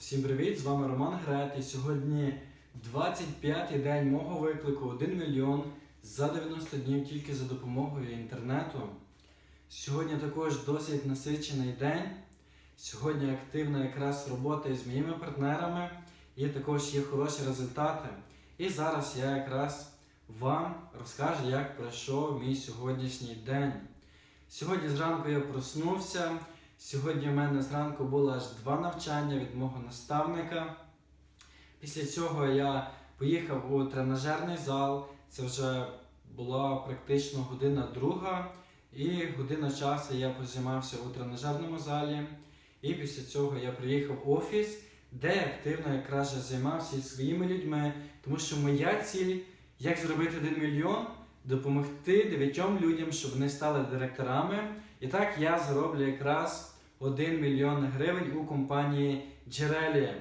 Всім привіт! З вами Роман Грет. І сьогодні 25-й день мого виклику 1 мільйон за 90 днів тільки за допомогою інтернету. Сьогодні також досить насичений день. Сьогодні активна якраз робота із моїми партнерами і також є хороші результати. І зараз я якраз вам розкажу, як пройшов мій сьогоднішній день. Сьогодні зранку я проснувся. Сьогодні в мене зранку було аж два навчання від мого наставника. Після цього я поїхав у тренажерний зал. Це вже була практично година друга, і година часу я позаймався у тренажерному залі. І після цього я приїхав в офіс, де активно якраз займався із своїми людьми, тому що моя ціль, як зробити 1 мільйон, допомогти дев'ятьом людям, щоб вони стали директорами. І так я зароблю якраз 1 мільйон гривень у компанії Джерелі.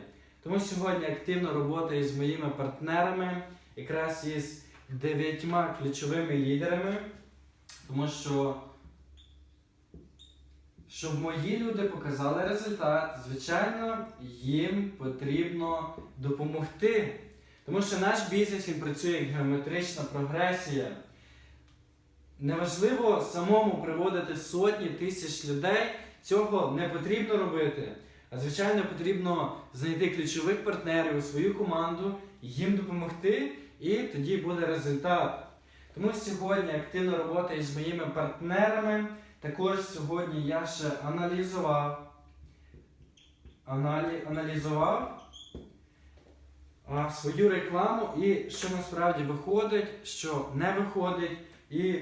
Тому сьогодні активно роботаю з моїми партнерами, якраз із дев'ятьма ключовими лідерами, тому що щоб мої люди показали результат, звичайно, їм потрібно допомогти. Тому що наш бізнес він працює як геометрична прогресія. Неважливо самому приводити сотні тисяч людей, цього не потрібно робити. А звичайно, потрібно знайти ключових партнерів у свою команду, їм допомогти, і тоді буде результат. Тому сьогодні активна робота із моїми партнерами. Також сьогодні я ще аналізував, аналі, аналізував а, свою рекламу і що насправді виходить, що не виходить. І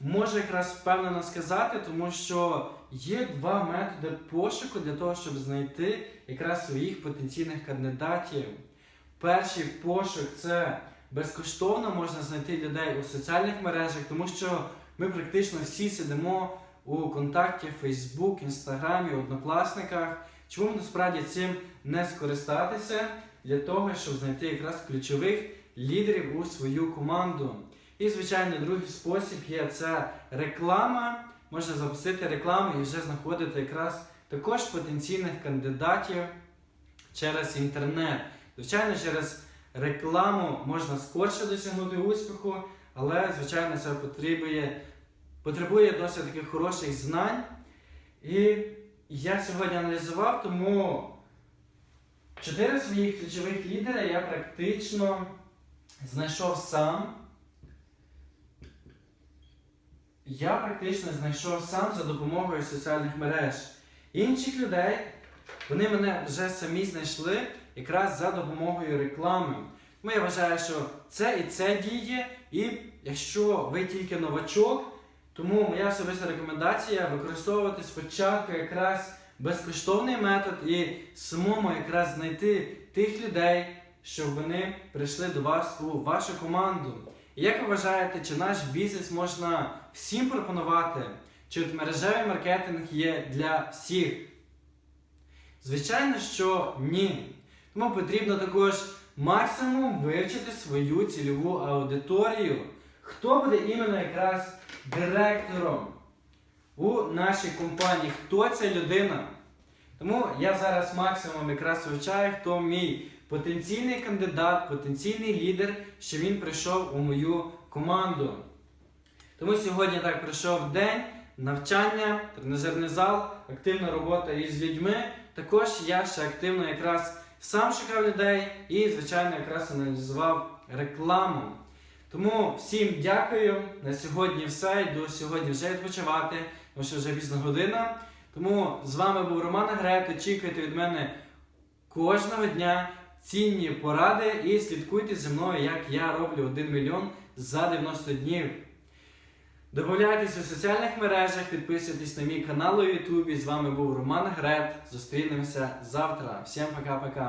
можу якраз впевнено сказати, тому що є два методи пошуку для того, щоб знайти якраз своїх потенційних кандидатів. Перший пошук це безкоштовно можна знайти людей у соціальних мережах, тому що ми практично всі сидимо у контакті Facebook, Інстаграмі, Однокласниках. Чому насправді цим не скористатися для того, щоб знайти якраз ключових лідерів у свою команду? І, звичайно, другий спосіб є це реклама. Можна запустити рекламу і вже знаходити якраз також потенційних кандидатів через інтернет. Звичайно, через рекламу можна скорше досягнути успіху, але, звичайно, це потребує, потребує досить таких хороших знань. І я сьогодні аналізував, тому чотири своїх ключових лідера я практично знайшов сам. Я практично знайшов сам за допомогою соціальних мереж. Інших людей вони мене вже самі знайшли якраз за допомогою реклами. Тому я вважаю, що це і це діє. І якщо ви тільки новачок, тому моя особиста рекомендація використовувати спочатку якраз безкоштовний метод і самому якраз знайти тих людей, щоб вони прийшли до вас у вашу команду. І як ви вважаєте, чи наш бізнес можна всім пропонувати? Чи мережевий маркетинг є для всіх? Звичайно, що ні. Тому потрібно також максимум вивчити свою цільову аудиторію. Хто буде іменно якраз директором у нашій компанії? Хто ця людина? Тому я зараз максимум якраз вивчаю, хто мій потенційний кандидат, потенційний лідер, що він прийшов у мою команду. Тому сьогодні так пройшов день навчання, тренажерний зал, активна робота із людьми. Також я ще активно якраз сам шукав людей і, звичайно, якраз аналізував рекламу. Тому всім дякую. На сьогодні все. Йду сьогодні вже відпочивати, тому що вже пізна година. Тому з вами був Роман Грет. Очікуйте від мене кожного дня цінні поради і слідкуйте зі мною, як я роблю 1 мільйон за 90 днів. Добавляйтесь у соціальних мережах, підписуйтесь на мій канал у Ютубі. З вами був Роман Грет. Зустрінемося завтра. Всім пока-пока.